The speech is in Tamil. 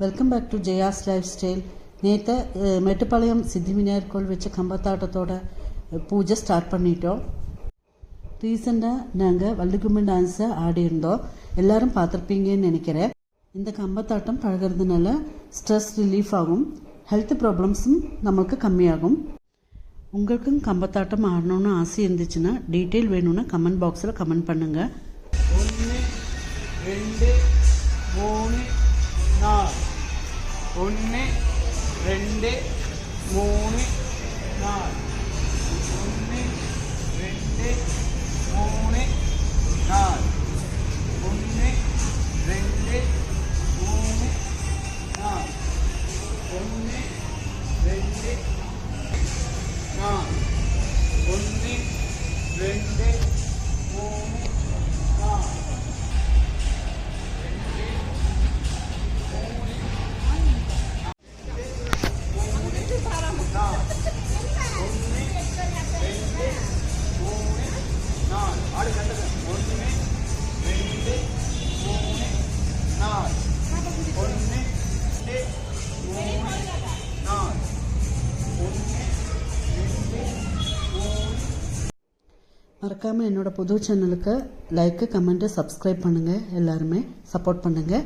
Welcome back to Jaya's lifestyle நேற்று மேட்டுப்பாளையம் சித்தி விநாயகர் கோவில் வச்ச கம்பத்தாட்டத்தோட பூஜை ஸ்டார்ட் பண்ணிட்டோம். ரீசெண்டாக நாங்கள் வள்ளிக்கும்மி டான்ஸை ஆடியிருந்தோம். எல்லாரும் பார்த்துருப்பீங்கன்னு நினைக்கிறேன். இந்த கம்பத்தாட்டம் பழகிறதுனால ஸ்ட்ரெஸ் ரிலீஃப் ஆகும். ஹெல்த் ப்ராப்ளம்ஸும் நம்மளுக்கு கம்மியாகும். உங்களுக்கும் கம்பத்தாட்டம் ஆடணும்னு ஆசை இருந்துச்சுன்னா டீட்டெயில் வேணும்னா கமெண்ட் பாக்ஸில் கமெண்ட் பண்ணுங்கள் ஒன்று ரெண்டு மூணு நாலு. ஒன்று ரெண்டு மூணு நாலு. ஒன்று ரெண்டு மூணு நாலு. ஒன்று ரெண்டு மூணு நாலு. ஒன்று ரெண்டு நாலு. ஒன்று ரெண்டு மறக்காமல் என்னோடய புது சேனலுக்கு லைக்கு கமெண்ட்டு சப்ஸ்கிரைப் பண்ணுங்கள் எல்லாருமே சப்போர்ட் பண்ணுங்கள்